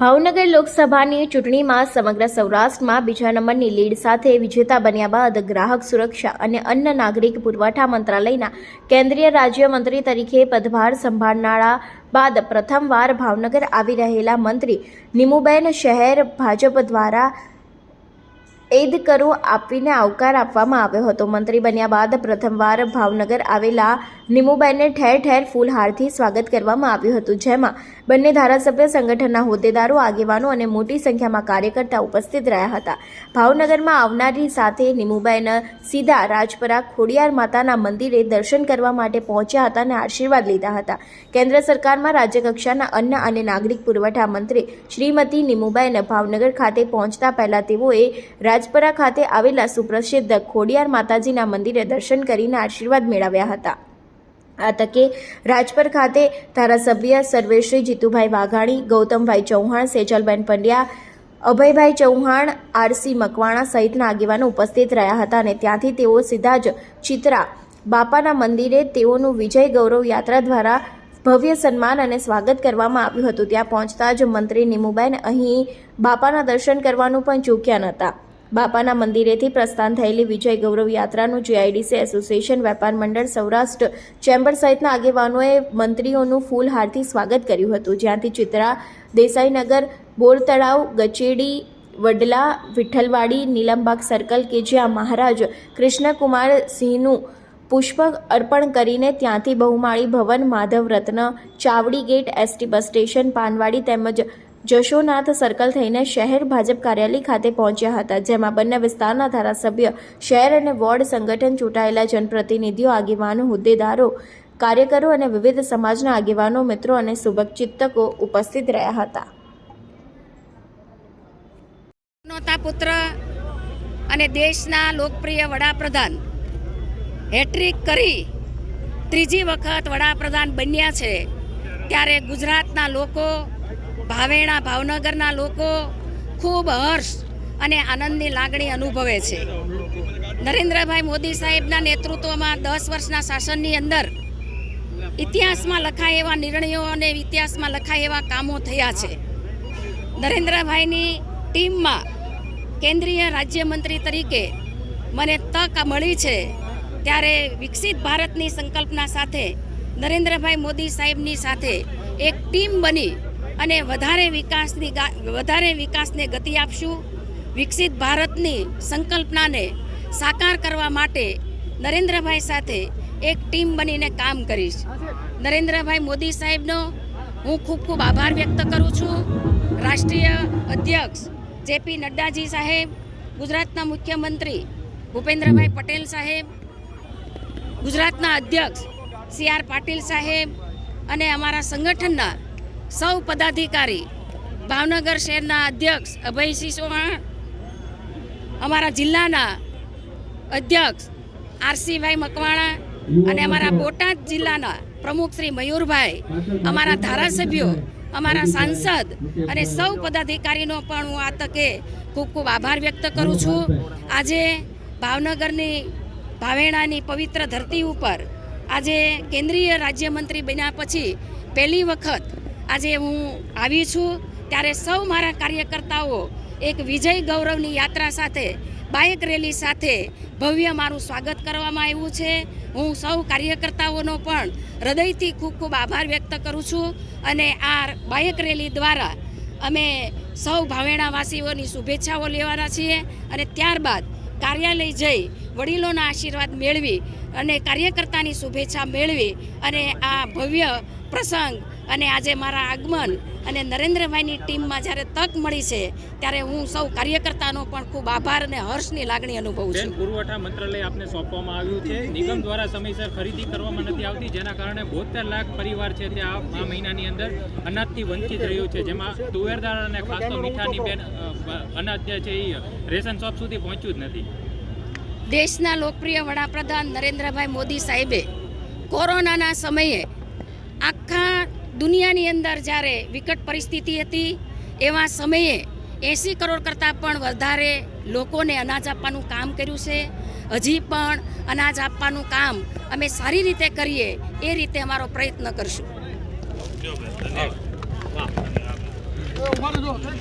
ભાવનગર લોકસભાની ચૂંટણીમાં સમગ્ર સૌરાષ્ટ્રમાં બીજા નંબરની લીડ સાથે વિજેતા બન્યા બાદ ગ્રાહક સુરક્ષા અને અન્ન નાગરિક પુરવઠા મંત્રાલયના કેન્દ્રીય રાજ્યમંત્રી તરીકે પદભાર સંભાળનારા બાદ પ્રથમવાર ભાવનગર આવી રહેલા મંત્રી નિમુબેન શહેર ભાજપ દ્વારા એદ કરો આપીને આવકાર આપવામાં આવ્યો હતો. મંત્રી બન્યા બાદ પ્રથમવાર ભાવનગર આવેલા નિમુબેનને ઠેર ઠેર ફૂલહારથી સ્વાગત કરવામાં આવ્યું હતું, જેમાં બંને ધારાસભ્ય, સંગઠનના હોદ્દેદારો, આગેવાનો અને મોટી સંખ્યામાં કાર્યકર્તા ઉપસ્થિત રહ્યા હતા. ભાવનગરમાં આવનારી સાથે નિમુબેન સીધા રાજપરા ખોડિયાર માતાના મંદિરે દર્શન કરવા માટે પહોંચ્યા હતા અને આશીર્વાદ લીધા હતા. કેન્દ્ર સરકારમાં રાજ્યકક્ષાના અન્ન અને નાગરિક પુરવઠા મંત્રી શ્રીમતી નિમુબેન ભાવનગર ખાતે પહોંચતા પહેલા તેઓએ રાજપરા ખાતે આવેલા સુપ્રસિદ્ધ ખોડિયાર માતાજીના મંદિરે દર્શન કરીને આશીર્વાદ મેળવ્યા હતા. આ તકે રાજપર ખાતે ધારાસભ્ય સર્વેશ્રી જીતુભાઈ વાઘાણી, ગૌતમભાઈ ચૌહાણ, સેજલબેન પંડ્યા, અભયભાઈ ચૌહાણ, આરસી મકવાણા સહિતના આગેવાનો ઉપસ્થિત રહ્યા હતા અને ત્યાંથી તેઓ સીધા જ ચિત્રા બાપાના મંદિરે તેઓનું વિજય ગૌરવ યાત્રા દ્વારા ભવ્ય સન્માન અને સ્વાગત કરવામાં આવ્યું હતું. ત્યાં પહોંચતા જ મંત્રી નિમુબેન અહીં બાપાના દર્શન કરવાનું પણ ચૂક્યા નહોતા બાપાના મંદિરેથી પ્રસ્થાન થયેલી વિજય ગૌરવ યાત્રાનું જીઆઈડીસી એસોસિએશન વેપાર મંડળ સૌરાષ્ટ્ર ચેમ્બર સહિતના આગેવાનોએ મંત્રીઓનું ફૂલહારથી સ્વાગત કર્યું હતું. જ્યાંથી ચિત્રા, દેસાઈનગર બોર તળાવ ગચેડી, વડલા, વિઠ્ઠલવાડી, નીલમબાગ સર્કલ કે જ્યાં મહારાજ કૃષ્ણકુમાર સિંહનું પુષ્પ અર્પણ કરીને ત્યાંથી Bahumali Bhavan Madhav Ratna Chavdi gate, ST bus station, Panwadi તેમજ જશોનાથ સર્કલ થઈને શહેર ભાજપ કાર્યાલય ખાતે પહોંચ્યા હતા, જેમાં બંને વિસ્તારના ધારાસભ્ય, શહેર અને વોર્ડ સંગઠન ચૂંટાયેલા જનપ્રતિનિધિઓ, આગેવાનો, હોદ્દેદારો, કાર્યકરો અને વિવિધ સમાજના આગેવાનો, મિત્રો અને શુભચિંતકો ઉપસ્થિત રહ્યા હતા. નોતા પુત્ર અને દેશના લોકપ્રિય વડાપ્રધાન હેટ્રિક કરી ત્રીજી વખત વડાપ્રધાન બન્યા છે, ત્યારે ગુજરાતના લોકો ભાવેણા ભાવનગરના લોકો ખૂબ હર્ષ અને આનંદની લાગણી અનુભવે છે. નરેન્દ્રભાઈ મોદી સાહેબના નેતૃત્વમાં દસ વર્ષના શાસનની અંદર ઇતિહાસમાં લખાય એવા નિર્ણયો અને ઇતિહાસમાં લખાય એવા કામો થયા છે. નરેન્દ્રભાઈની ટીમમાં કેન્દ્રીય રાજ્યમંત્રી તરીકે મને તક મળી છે ત્યારે વિકસિત ભારતની સંકલ્પના સાથે નરેન્દ્રભાઈ મોદી સાહેબની સાથે એક ટીમ બની અને વધારે વિકાસની વધારે વિકાસને ગતિ આપશું. વિકસિત ભારતની સંકલ્પનાને સાકાર કરવા માટે નરેન્દ્રભાઈ સાથે એક ટીમ બનીને કામ કરીશ. નરેન્દ્રભાઈ મોદી સાહેબનો હું ખૂબ ખૂબ આભાર વ્યક્ત કરું છું. રાષ્ટ્રીય અધ્યક્ષ જેપી નડ્ડાજી સાહેબ, ગુજરાતના મુખ્યમંત્રી ભૂપેન્દ્રભાઈ પટેલ સાહેબ, ગુજરાતના અધ્યક્ષ સી આર પાટીલ સાહેબ અને અમારા સંગઠનના સૌ પદાધિકારી, ભાવનગર શહેરના અધ્યક્ષ અભયસિંહ ચૌહાણ, અમારા જિલ્લાના અધ્યક્ષ આરસીભાઈ મકવાણા અને અમારા બોટાદ જિલ્લાના પ્રમુખ શ્રી મયુરભાઈ, અમારા ધારાસભ્યો, અમારા સાંસદ અને સૌ પદાધિકારીનો પણ હું આ તકે ખૂબ ખૂબ આભાર વ્યક્ત કરું છું. આજે ભાવનગરની ભાવેણાની પવિત્ર ધરતી ઉપર આજે કેન્દ્રીય રાજ્યમંત્રી બન્યા પછી પહેલી વખત આજે હું આવી છું ત્યારે સૌ મારા કાર્યકર્તાઓ એક વિજય ગૌરવની યાત્રા સાથે, બાઇક રેલી સાથે ભવ્ય મારું સ્વાગત કરવામાં આવ્યું છે. હું સૌ કાર્યકર્તાઓનો પણ હૃદયથી ખૂબ ખૂબ આભાર વ્યક્ત કરું છું અને આ બાઇક રેલી દ્વારા અમે સૌ ભાવેણાવાસીઓની શુભેચ્છાઓ લેવાના છીએ અને ત્યારબાદ કાર્યાલય જઈ વડીલોના આશીર્વાદ મેળવી અને કાર્યકર્તાની શુભેચ્છા મેળવી અને આ ભવ્ય પ્રસંગ અને આજે મારા આગમન અને નરેન્દ્રભાઈની ટીમમાં જ્યારે તક મળી છે ત્યારે હું સૌ કાર્યકર્તાનો પણ ખૂબ આભાર અને હર્ષની લાગણી અનુભવું છું. પુરવઠા મંત્રાલય આપને સોંપવામાં આવ્યું છે. નિગમ દ્વારા સમયસર ખરીદી કરવામાં નથી આવતી જેના કારણે બોતેર લાખ પરિવાર છે તે આ મહિનાની અંદર અનાજથી વંચિત રહ્યું છે. જેમાં તુવેરદાર અને ખાસ તો મીઠાની બેન અનાજ જે છે એ રેશન શોપ સુધી પહોંચ્યું જ નથી. દેશના લોકપ્રિય વડાપ્રધાન નરેન્દ્રભાઈ મોદી સાહેબે કોરોનાના સમયે આખા દુનિયાની અંદર જ્યારે વિકટ પરિસ્થિતિ હતી એવા સમયે એંસી કરોડ કરતાં પણ વધારે લોકોને અનાજ આપવાનું કામ કર્યું છે. હજી પણ અનાજ આપવાનું કામ અમે સારી રીતે કરીએ એ રીતે અમારો પ્રયત્ન કરશું.